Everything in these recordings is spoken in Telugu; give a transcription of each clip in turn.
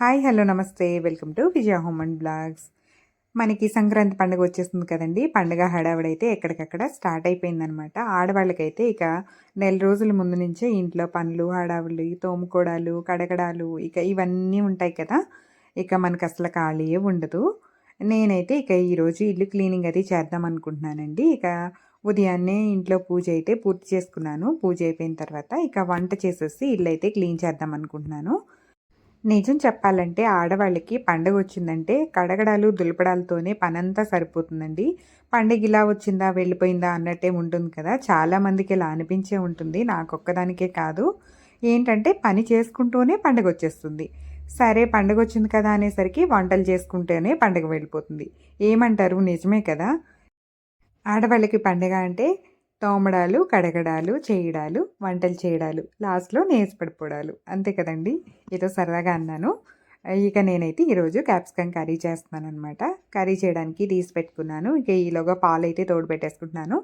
హాయ్ హలో నమస్తే. Welcome to Vijaya home and blogs. మనకి సంక్రాంతి పండుగ వచ్చేస్తుంది కదండి. పండుగ హడావిడైతే ఎక్కడికక్కడ స్టార్ట్ అయిపోయిందనమాట. ఆడవాళ్ళకైతే ఇక నెల రోజుల ముందు నుంచే ఇంట్లో పనులు హడావులు తోముకోడాలు కడగడాలు ఇక ఇవన్నీ ఉంటాయి కదా. ఇక మనకు అసలు ఖాళీ ఉండదు. నేనైతే ఇక ఈరోజు ఇల్లు క్లీనింగ్ అది చేద్దాం అనుకుంటున్నానండి. ఇక ఉదయాన్నే ఇంట్లో పూజ అయితే పూర్తి చేసుకున్నాను. పూజ అయిపోయిన తర్వాత ఇక వంట చేసేసి ఇల్లు అయితే క్లీన్ చేద్దాం అనుకుంటున్నాను. నిజం చెప్పాలంటే ఆడవాళ్ళకి పండగ వచ్చిందంటే కడగడాలు దులపడాలతోనే పనంతా సరిపోతుందండి. పండగ ఇలా వచ్చిందా వెళ్ళిపోయిందా అన్నట్టే ఉంటుంది కదా. చాలామందికి ఇలా అనిపించే ఉంటుంది. నాకొక్కదానికే కాదు. ఏంటంటే పని చేసుకుంటూనే పండగ వచ్చేస్తుంది సరే పండగ వచ్చింది కదా అనేసరికి వంటలు చేసుకుంటేనే పండగ వెళ్ళిపోతుంది. ఏమంటారు? నిజమే కదా. ఆడవాళ్ళకి పండగ అంటే తోమడాలు కడగడాలు చేయడాలు వంటలు చేయడాలు లాస్ట్లో నేసి పడిపోవడాలు అంతే కదండి? ఏదో సరదాగా అన్నాను. ఇక నేనైతే ఈరోజు క్యాప్సికమ్ కర్రీ చేస్తున్నాను అనమాట కర్రీ చేయడానికి తీసి పెట్టుకున్నాను. ఇక ఈలోగా పాలు అయితే తోడు పెట్టేసుకుంటున్నాను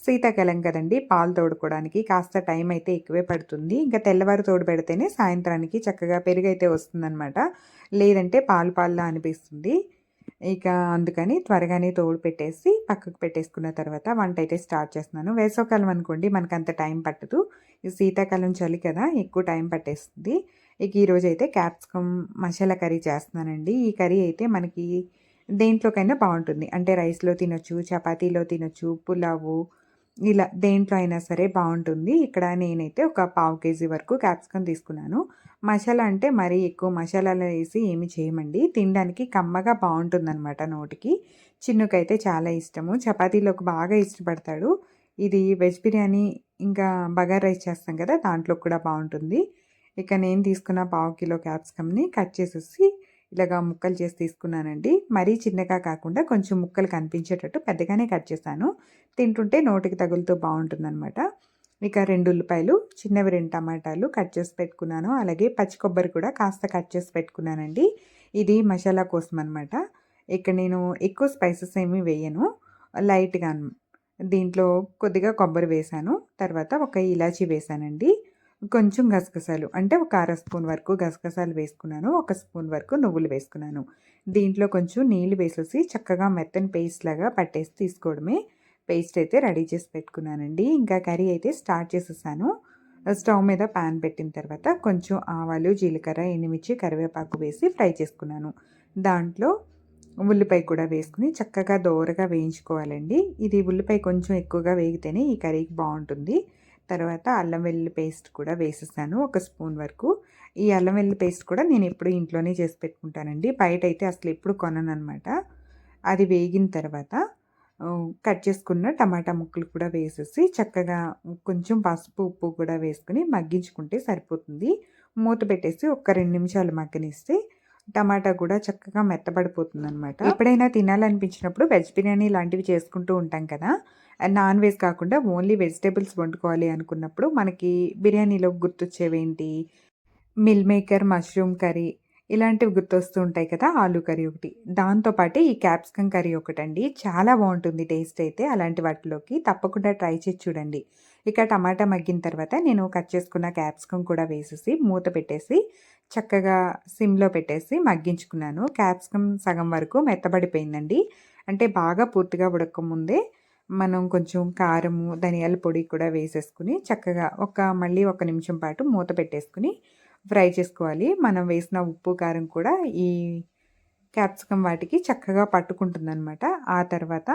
శీతాకాలం కదండి పాలు తోడుకోవడానికి కాస్త టైం అయితే ఎక్కువే పడుతుంది. ఇంకా తెల్లవారు తోడు పెడితేనే సాయంత్రానికి చక్కగా పెరుగు అయితే వస్తుందన్నమాట. లేదంటే పాలు పాలులా అనిపిస్తుంది. ఇక అందుకని త్వరగానే తోడు పెట్టేసి పక్కకు పెట్టేసుకున్న తర్వాత వంట అయితే స్టార్ట్ చేస్తున్నాను. వేసవకాలం అనుకోండి మనకు అంత టైం పట్టదు. శీతాకాలం చలి కదా ఎక్కువ టైం పట్టేస్తుంది. ఇక ఈరోజు అయితే క్యాప్సికమ్ మసాలా కర్రీ చేస్తున్నానండి. ఈ కర్రీ అయితే మనకి దేంట్లోకైనా బాగుంటుంది. అంటే రైస్లో తినొచ్చు చపాతీలో తినొచ్చు పులావు ఇలా దేంట్లో అయినా సరే బాగుంటుంది. ఇక్కడ నేనైతే ఒక పావు కేజీ వరకు క్యాప్సికమ్ తీసుకున్నాను. మసాలా అంటే మరీ ఎక్కువ మసాలాలు వేసి ఏమి చేయమండి. తినడానికి కమ్మగా బాగుంటుందన్నమాట నోటికి. చిన్నుకైతే చాలా ఇష్టము. చపాతీలోకి బాగా ఇష్టపడతాడు. ఇది వెజ్ బిర్యానీ ఇంకా బగార్ రైస్ చేస్తాం కదా దాంట్లో కూడా బాగుంటుంది. ఇక నేను తీసుకున్న పావు కిలో క్యాప్సికమ్ని కట్ చేసేసి ఇలాగా ముక్కలు చేసి తీసుకున్నానండి. మరీ చిన్నగా కాకుండా కొంచెం ముక్కలు కనిపించేటట్టు పెద్దగానే కట్ చేశాను తింటుంటే నోటికి తగులుతూ బాగుంటుందన్నమాట. ఇక రెండు ఉల్లిపాయలు చిన్నవి రెండు టమాటాలు కట్ చేసి పెట్టుకున్నాను. అలాగే పచ్చి కొబ్బరి కూడా కాస్త కట్ చేసి పెట్టుకున్నానండి. ఇది మసాలా కోసం అనమాట ఇక్కడ నేను ఎక్కువ స్పైసెస్ ఏమీ వేయను. లైట్గా దీంట్లో కొద్దిగా కొబ్బరి వేసాను. తర్వాత ఒక ఇలాచీ వేసానండి. కొంచెం గసగసాలు అంటే ఒక అర స్పూన్ వరకు గసగసాలు వేసుకున్నాను. ఒక స్పూన్ వరకు నువ్వులు వేసుకున్నాను. దీంట్లో కొంచెం నీళ్ళు వేసేసి చక్కగా మెత్తని పేస్ట్ లాగా పట్టేసి తీసుకోవడమే. పేస్ట్ అయితే రెడీ చేసి పెట్టుకున్నానండి. ఇంకా కర్రీ అయితే స్టార్ట్ చేసేసాను. స్టవ్ మీద పాన్ పెట్టిన తర్వాత కొంచెం ఆవాలు జీలకర్ర ఎండుమిర్చి కరివేపాకు వేసి ఫ్రై చేసుకున్నాను. దాంట్లో ఉల్లిపాయ కూడా వేసుకుని చక్కగా దోరగా వేయించుకోవాలండి. ఇది ఉల్లిపాయ కొంచెం ఎక్కువగా వేగితేనే ఈ కర్రీకి బాగుంటుంది. తర్వాత అల్లం వెల్లుల్లి పేస్ట్ కూడా వేసేసాను ఒక స్పూన్ వరకు. ఈ అల్లం వెల్లుల్లి పేస్ట్ కూడా నేను ఎప్పుడు ఇంట్లోనే చేసి పెట్టుకుంటానండి. బయట అయితే అసలు ఎప్పుడు కొనను అనమాట అది వేగిన తర్వాత కట్ చేసుకున్న టమాటా ముక్కలు కూడా వేసేసి చక్కగా కొంచెం పసుపు ఉప్పు కూడా వేసుకుని మగ్గించుకుంటే సరిపోతుంది. మూత పెట్టేసి ఒక రెండు నిమిషాలు మగ్గనిస్తే టమాటా కూడా చక్కగా మెత్తబడిపోతుంది అనమాట ఎప్పుడైనా తినాలనిపించినప్పుడు వెజ్ బిర్యానీ లాంటివి చేసుకుంటూ ఉంటాం కదా నాన్ వెజ్ కాకుండా ఓన్లీ వెజిటేబుల్స్ వండుకోవాలి అనుకున్నప్పుడు మనకి బిర్యానీలో గుర్తొచ్చేవేంటి? మిల్ మేకర్ మష్రూమ్ కర్రీ ఇలాంటివి గుర్తొస్తూ ఉంటాయి కదా ఆలూ కర్రీ ఒకటి. దాంతోపాటు ఈ క్యాప్సికమ్ కర్రీ ఒకటండి. చాలా బాగుంటుంది టేస్ట్ అయితే అలాంటి వాటిలోకి. తప్పకుండా ట్రై చేసి చూడండి. ఇక టమాటా మగ్గిన తర్వాత నేను కట్ చేసుకున్న క్యాప్సికమ్ కూడా వేసేసి మూత పెట్టేసి చక్కగా సిమ్లో పెట్టేసి మగ్గించుకున్నాను. క్యాప్సికమ్ సగం వరకు మెత్తబడిపోయిందండి. అంటే బాగా పూర్తిగా ఉడకముందే మనం కొంచెం కారము ధనియాల పొడి కూడా వేసేసుకుని చక్కగా ఒక మళ్ళీ ఒక నిమిషం పాటు మూత పెట్టేసుకుని ఫ్రై చేసుకోవాలి. మనం వేసిన ఉప్పు కారం కూడా ఈ క్యాప్సికమ్ వాటికి చక్కగా పట్టుకుంటుందన్నమాట. ఆ తర్వాత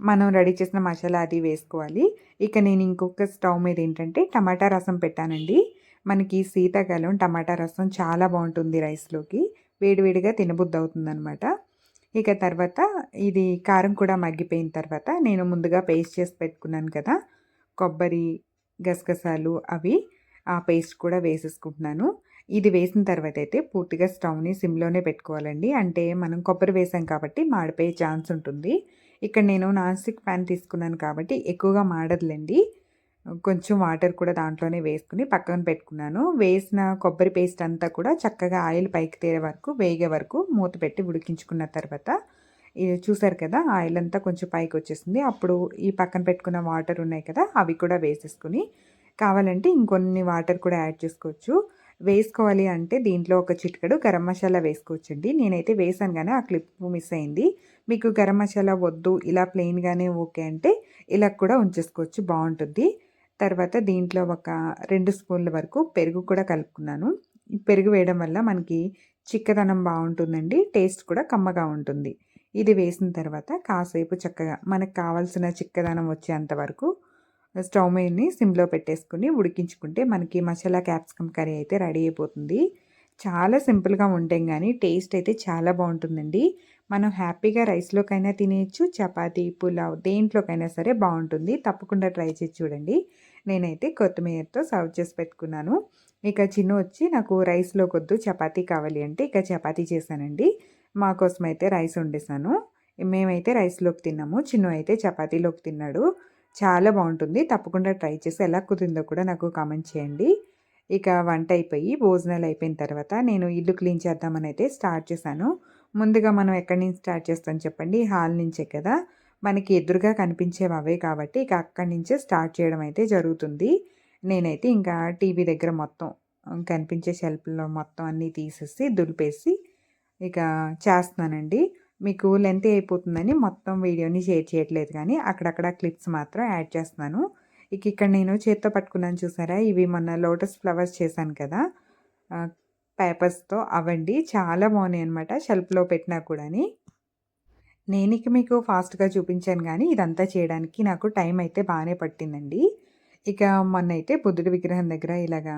మనం రెడీ చేసిన మసాలా అది వేసుకోవాలి. ఇక నేను ఇంకొక స్టవ్ మీద ఏంటంటే టమాటా రసం పెట్టానండి. మనకి శీతాకాలం టమాటా రసం చాలా బాగుంటుంది రైస్లోకి. వేడివేడిగా తినబుద్ధి అవుతుందన్నమాట ఇక తర్వాత ఇది కారం కూడా మగ్గిపోయిన తర్వాత నేను ముందుగా పేస్ట్ చేసి పెట్టుకున్నాను కదా. కొబ్బరి గసగసాలు అవి ఆ పేస్ట్ కూడా వేసేసుకుంటున్నాను. ఇది వేసిన తర్వాత అయితే పూర్తిగా స్టవ్ని సిమ్లోనే పెట్టుకోవాలండి. అంటే మనం కొబ్బరి వేసాం కాబట్టి మాడిపోయే ఛాన్స్ ఉంటుంది. ఇక్కడ నేను నాన్ స్టిక్ ప్యాన్ తీసుకున్నాను కాబట్టి ఎక్కువగా మాడదులేండి. కొంచెం వాటర్ కూడా దాంట్లోనే వేసుకుని పక్కన పెట్టుకున్నాను. వేసిన కొబ్బరి పేస్ట్ అంతా కూడా చక్కగా ఆయిల్ పైకి తేరే వరకు వేగే వరకు మూత పెట్టి ఉడికించుకున్న తర్వాత ఇది చూసారు కదా ఆయిల్ అంతా కొంచెం పైకి వచ్చేసింది. అప్పుడు ఈ పక్కన పెట్టుకున్న వాటర్ ఉన్నాయి కదా అవి కూడా వేసేసుకుని కావాలంటే ఇంకొన్ని వాటర్ కూడా యాడ్ చేసుకోవచ్చు. వేసుకోవాలి అంటే దీంట్లో ఒక చిటికడు గరం మసాలా వేసుకోవచ్చండి. నేనైతే వేసాను కానీ ఆ క్లిప్ మిస్ అయింది. మీకు గరం మసాలా వద్దు ఇలా ప్లెయిన్గానే ఓకే అంటే ఇలా కూడా ఉంచేసుకోవచ్చు బాగుంటుంది. తర్వాత దీంట్లో ఒక రెండు స్పూన్ల వరకు పెరుగు కూడా కలుపుకున్నాను. పెరుగు వేయడం వల్ల మనకి చిక్కదనం బాగుంటుందండి టేస్ట్ కూడా కమ్మగా ఉంటుంది. ఇది వేసిన తర్వాత కాసేపు చక్కగా మనకు కావాల్సిన చిక్కదనం వచ్చేంత వరకు స్టవ్ మీదని సిమ్లో పెట్టేసుకుని ఉడికించుకుంటే మనకి మసాలా క్యాప్సికమ్ కర్రీ అయితే రెడీ అయిపోతుంది. చాలా సింపుల్గా ఉంటాం కానీ టేస్ట్ అయితే చాలా బాగుంటుందండి. మనం హ్యాపీగా రైస్లోకైనా తినేయచ్చు చపాతీ పులావ్ దేంట్లోకైనా సరే బాగుంటుంది. తప్పకుండా ట్రై చేసి చూడండి. నేనైతే కొత్తిమీరతో సర్వ్ చేసి పెట్టుకున్నాను. ఇక చిన్న వచ్చి నాకు రైస్లో కొద్దు చపాతీ కావాలి అంటే ఇక చపాతీ చేశానండి. మా కోసం అయితే రైస్ వండేసాను మేమైతే రైస్లోకి తిన్నాము. చిన్న అయితే చపాతీలోకి తిన్నాడు. చాలా బాగుంటుంది. తప్పకుండా ట్రై చేసి ఎలా కుదిరిందో కూడా నాకు కామెంట్ చేయండి. ఇక వంట అయిపోయి భోజనాలు అయిపోయిన తర్వాత నేను ఇల్లు క్లీన్ చేద్దామని అయితే స్టార్ట్ చేశాను. ముందుగా మనం ఎక్కడి నుంచి స్టార్ట్ చేస్తాం చెప్పండి? హాల్ నుంచే కదా? మనకి ఎదురుగా కనిపించేవి అవే కాబట్టి ఇక అక్కడి నుంచే స్టార్ట్ చేయడం అయితే జరుగుతుంది. నేనైతే ఇంకా టీవీ దగ్గర మొత్తం కనిపించే షెల్ఫ్లో మొత్తం అన్నీ తీసేసి దులిపేసి ఇక చేస్తున్నానండి. మీకు లెంత్ అయిపోతుందని మొత్తం వీడియోని షేర్ చేయట్లేదు కానీ అక్కడక్కడ క్లిప్స్ మాత్రం యాడ్ చేస్తున్నాను. ఇక ఇక్కడ నేను చేత్తో పట్టుకున్నాను చూసారా? ఇవి మొన్న లోటస్ ఫ్లవర్స్ చేశాను కదా? పేపర్స్తో అవండి. చాలా బాగున్నాయి అనమాట షెల్ఫ్లో పెట్టినా కూడాని. నేను ఇక మీకు ఫాస్ట్గా చూపించాను కానీ ఇదంతా చేయడానికి నాకు టైం అయితే బాగానే పట్టిందండి. ఇక మొన్న అయితే బుద్ధుడి విగ్రహం దగ్గర ఇలాగా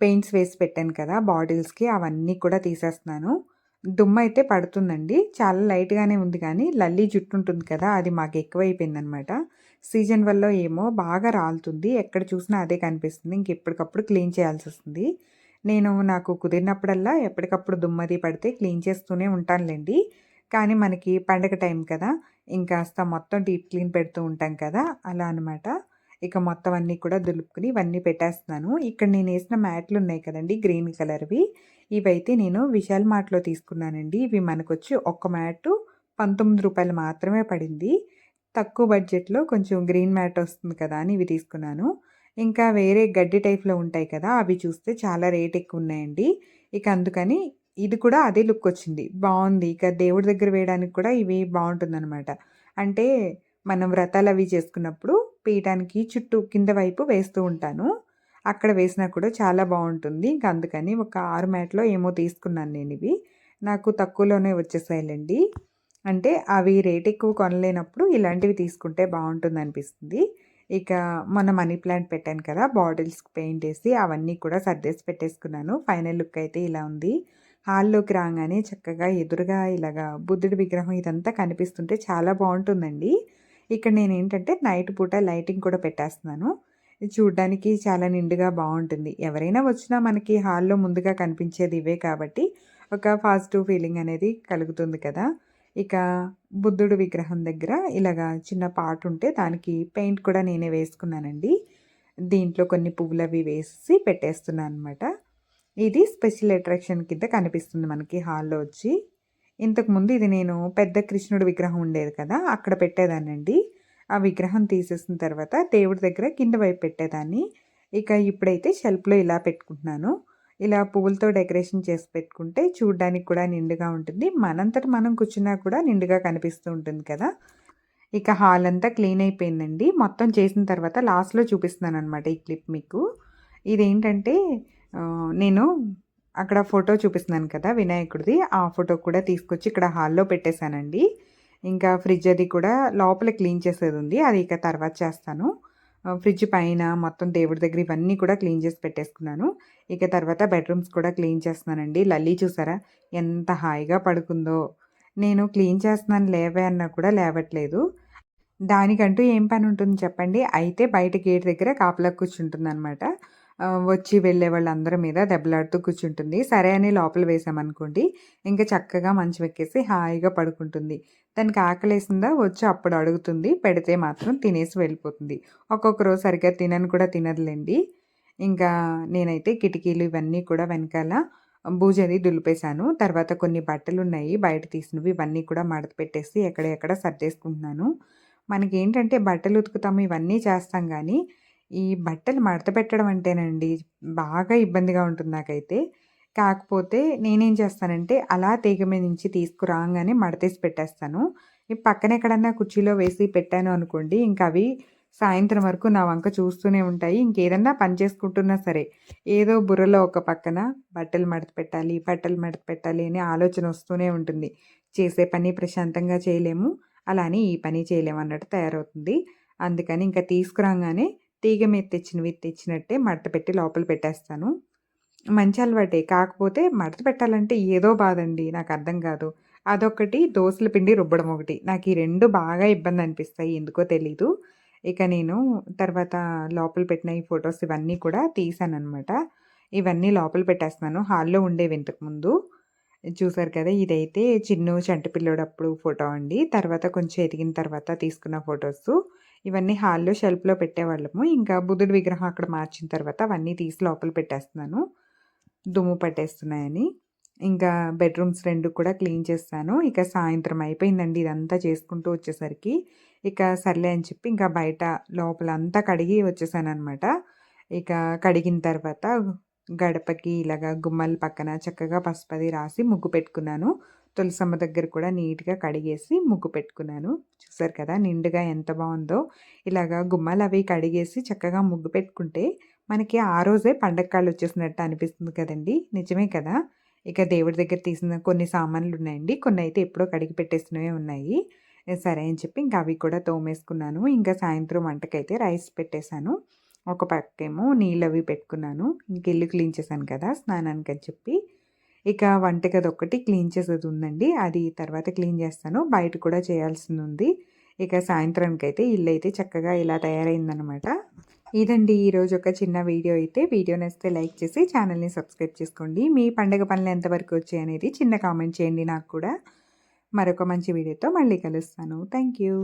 పెయింట్స్ వేసి పెట్టాను కదా బాటిల్స్కి అవన్నీ కూడా తీసేస్తున్నాను. దుమ్మ అయితే పడుతుందండి. చాలా లైట్గానే ఉంది కానీ లల్లి జుట్టు ఉంటుంది కదా అది మాకు ఎక్కువైపోయిందనమాట సీజన్ వల్ల ఏమో బాగా రాలుతుంది. ఎక్కడ చూసినా అదే కనిపిస్తుంది. ఇంక ఎప్పటికప్పుడు క్లీన్ చేయాల్సి వస్తుంది. నేను నాకు కుదిరినప్పుడల్లా ఎప్పటికప్పుడు దుమ్మది పడితే క్లీన్ చేస్తూనే ఉంటానులేండి. కానీ మనకి పండగ టైం కదా ఇంకాస్త మొత్తం డీప్ క్లీన్ పెడుతూ ఉంటాం కదా అలా అనమాట ఇక మొత్తం అన్నీ కూడా దులుపుకుని ఇవన్నీ పెట్టేస్తున్నాను. ఇక్కడ నేను వేసిన మ్యాట్లు ఉన్నాయి కదండి గ్రీన్ కలర్వి. ఇవైతే నేను విశాల్ మార్ట్లో తీసుకున్నానండి. ఇవి మనకొచ్చి ఒక్క మ్యాటు పంతొమ్మిది రూపాయలు మాత్రమే పడింది. తక్కువ బడ్జెట్లో కొంచెం గ్రీన్ మ్యాట్ వస్తుంది కదా అని ఇవి తీసుకున్నాను. ఇంకా వేరే గడ్డి టైప్లో ఉంటాయి కదా అవి చూస్తే చాలా రేట్ ఎక్కువ ఉన్నాయండి. ఇక అందుకని ఇది కూడా అదే లుక్ వచ్చింది. బాగుంది. ఇక దేవుడి దగ్గర వేయడానికి కూడా ఇవి బాగుంటుందన్నమాట. అంటే మనం వ్రతాలు అవి చేసుకున్నప్పుడు పీయటానికి చుట్టూ కింద వైపు వేస్తూ ఉంటాను. అక్కడ వేసినా కూడా చాలా బాగుంటుంది. ఇంకా అందుకని ఒక ఆరు మ్యాట్లో ఏమో తీసుకున్నాను నేను ఇవి. నాకు తక్కువలోనే వచ్చేసాయిలండి. అంటే అవి రేట్ ఎక్కువ కొనలేనప్పుడు ఇలాంటివి తీసుకుంటే బాగుంటుంది అనిపిస్తుంది. ఇక మన మనీ ప్లాంట్ పెట్టాను కదా బాటిల్స్కి పెయింట్ వేసి అవన్నీ కూడా సర్దేసి పెట్టేసుకున్నాను. ఫైనల్ లుక్ అయితే ఇలా ఉంది. హాల్లోకి రాగానే చక్కగా ఎదురుగా ఇలాగా బుద్ధుడి విగ్రహం ఇదంతా కనిపిస్తుంటే చాలా బాగుంటుందండి. ఇక్కడ నేను ఏంటంటే నైట్ పూట లైటింగ్ కూడా పెట్టేస్తున్నాను. చూడ్డానికి చాలా నిండుగా బాగుంటుంది. ఎవరైనా వచ్చినా మనకి హాల్లో ముందుగా కనిపించేది ఇవే కాబట్టి ఒక పాజిటివ్ ఫీలింగ్ అనేది కలుగుతుంది కదా. ఇక బుద్ధుడు విగ్రహం దగ్గర ఇలాగా చిన్న పాట్ ఉంటే దానికి పెయింట్ కూడా నేనే వేసుకున్నానండి. దీంట్లో కొన్ని పువ్వులు అవి వేసి పెట్టేస్తున్నాను అనమాట ఇది స్పెషల్ అట్రాక్షన్ కింద కనిపిస్తుంది మనకి హాల్లో వచ్చి. ఇంతకుముందు ఇది నేను పెద్ద కృష్ణుడు విగ్రహం ఉండేది కదా అక్కడ పెట్టేదానండి ఆ విగ్రహం తీసేసిన తర్వాత దేవుడి దగ్గర కింద వైపు పెట్టేదాన్ని. ఇక ఇప్పుడైతే షెల్ఫ్లో ఇలా పెట్టుకుంటున్నాను. ఇలా పువ్వులతో డెకరేషన్ చేసి పెట్టుకుంటే చూడడానికి కూడా నిండుగా ఉంటుంది. మనంతట మనం కూర్చున్నా కూడా నిండుగా కనిపిస్తూ ఉంటుంది కదా. ఇక హాల్ అంతా క్లీన్ అయిపోయిందండి. మొత్తం చేసిన తర్వాత లాస్ట్లో చూపిస్తున్నాను అనమాట ఈ క్లిప్ మీకు. ఇదేంటంటే నేను అక్కడ ఫోటో చూపిస్తున్నాను కదా వినాయకుడిది. ఆ ఫోటో కూడా తీసుకొచ్చి ఇక్కడ హాల్లో పెట్టేశానండి. ఇంకా ఫ్రిడ్జ్ అది కూడా లోపల క్లీన్ చేసేది ఉంది. అది ఇక తర్వాత చేస్తాను. ఫ్రిడ్జ్ పైన మొత్తం దేవుడి దగ్గర ఇవన్నీ కూడా క్లీన్ చేసి పెట్టేసుకున్నాను. ఇక తర్వాత బెడ్రూమ్స్ కూడా క్లీన్ చేస్తున్నానండి. లల్లీ చూసారా? ఎంత హాయిగా పడుకుందో. నేను క్లీన్ చేస్తున్నాను లేవే అన్నా కూడా లేవట్లేదు. దానికంటూ ఏం పని ఉంటుంది చెప్పండి? అయితే బయట గేట్ దగ్గర కాపలా కూర్చుంటుంది అనమాట వచ్చి వెళ్ళే వాళ్ళందరి మీద దెబ్బలాడుతూ కూర్చుంటుంది. సరే అని లోపల వేసామనుకోండి ఇంకా చక్కగా మంచం ఎక్కేసి హాయిగా పడుకుంటుంది. దానికి ఆకలేసిందా? వచ్చి అప్పుడు అడుగుతుంది. పెడితే మాత్రం తినేసి వెళ్ళిపోతుంది. ఒక్కొక్క రోజు సరిగ్గా తినని కూడా తినదులేండి. ఇంకా నేనైతే కిటికీలు ఇవన్నీ కూడా వెనకాల బూజది దులిపేశాను. తర్వాత కొన్ని బట్టలు ఉన్నాయి బయట తీసినవి ఇవన్నీ కూడా మడత పెట్టేసి ఎక్కడెక్కడ సర్దేసుకుంటున్నాను. మనకి ఏంటంటే బట్టలు ఉతుకుతాము ఇవన్నీ చేస్తాం కానీ ఈ బట్టలు మడత పెట్టడం అంటేనండి బాగా ఇబ్బందిగా ఉంటుంది నాకైతే. కాకపోతే నేనేం చేస్తానంటే అలా తీగ మీద నుంచి తీసుకురాగానే మడతేసి పెట్టేస్తాను. పక్కన ఎక్కడన్నా కుర్చీలో వేసి పెట్టాను అనుకోండి ఇంకా అవి సాయంత్రం వరకు నా వంక చూస్తూనే ఉంటాయి. ఇంకేదన్నా పని చేసుకుంటున్నా సరే ఏదో బుర్రలో ఒక పక్కన బట్టలు మడత పెట్టాలి, బట్టలు మడత పెట్టాలి అనే ఆలోచన వస్తూనే ఉంటుంది. చేసే పని ప్రశాంతంగా చేయలేము. అలా అని ఈ పని చేయలేము అన్నట్టు తయారవుతుంది. అందుకని ఇంకా తీసుకురాగానే తీగ మీద తెచ్చినవి తెచ్చినట్టే మడత పెట్టి లోపల పెట్టేస్తాను. మంచి అలవాటే. కాకపోతే మడత పెట్టాలంటే ఏదో బాధండి. నాకు అర్థం కాదు. అదొకటి దోసల పిండి రుబ్బడం ఒకటి. నాకు ఈ రెండు బాగా ఇబ్బంది అనిపిస్తాయి. ఎందుకో తెలీదు. ఇక నేను తర్వాత లోపల పెట్టిన ఈ ఫొటోస్ ఇవన్నీ కూడా తీశాననమాట. ఇవన్నీ లోపల పెట్టేస్తున్నాను. హాల్‌లో ఉండేవి ఇంతకుముందు. చూసారు కదా! ఇదైతే చిన్ను చంటి పిల్లోడప్పుడు ఫోటో అండి. తర్వాత కొంచెం ఎదిగిన తర్వాత తీసుకున్న ఫొటోస్ ఇవన్నీ హాల్‌లో షెల్ఫ్‌లో పెట్టేవాళ్ళము. ఇంకా బుద్ధుడి విగ్రహం అక్కడ మార్చిన తర్వాత అవన్నీ తీసి లోపల పెట్టేస్తున్నాను. దుమ్ము పట్టేస్తున్నాయని. ఇంకా బెడ్‌రూమ్స్ రెండు కూడా క్లీన్ చేస్తాను ఇక సాయంత్రం అయిపోయిందండి ఇదంతా చేసుకుంటూ వచ్చేసరికి. ఇక సర్లే అని చెప్పి ఇంకా బయట లోపల అంతా కడిగి వచ్చేసాననమాట. ఇక కడిగిన తర్వాత గడపకి ఇలాగా గుమ్మల పక్కన చక్కగా పసుపది రాసి ముగ్గు పెట్టుకున్నాను. తులసమ్మ దగ్గర కూడా నీట్‌గా కడిగేసి ముగ్గు పెట్టుకున్నాను. చూసారు కదా! నిండుగా ఎంత బాగుందో ఇలాగా గుమ్మాలవి కడిగేసి చక్కగా ముగ్గు పెట్టుకుంటే మనకి ఆ రోజే పండగ కళ్ళొచ్చేసినట్టు అనిపిస్తుంది కదండి నిజమే కదా! ఇక దేవుడి దగ్గర తీసిన కొన్ని సామాన్లు ఉన్నాయండి కొన్ని అయితే ఎప్పుడో కడిగి పెట్టేసినవే ఉన్నాయి. సరే అని చెప్పి ఇంకా అవి కూడా తోమేసుకున్నాను. ఇంకా సాయంత్రం వంటకైతే రైస్ పెట్టేశాను. ఒక పక్కేమో అవి పెట్టుకున్నాను. ఇంక ఇల్లు క్లీన్ చేశాను కదా! స్నానానికి అని చెప్పి. ఇక వంటగది ఒక్కటి క్లీన్ చేసేది ఉందండి. అది తర్వాత క్లీన్ చేస్తాను. బయట కూడా చేయాల్సింది ఉంది ఇక సాయంత్రానికి అయితే ఇల్లు అయితే చక్కగా ఇలా తయారైందనమాట. ఇదండి ఈరోజు ఒక చిన్న వీడియో అయితే. వీడియో నచ్చితే లైక్ చేసి ఛానల్‌ని సబ్స్క్రైబ్ చేసుకోండి. మీ పండగ పనులు ఎంతవరకు వచ్చాయనేది చిన్న కామెంట్ చేయండి నాకు కూడా. మరొక మంచి వీడియోతో మళ్ళీ కలుస్తాను. Thank you.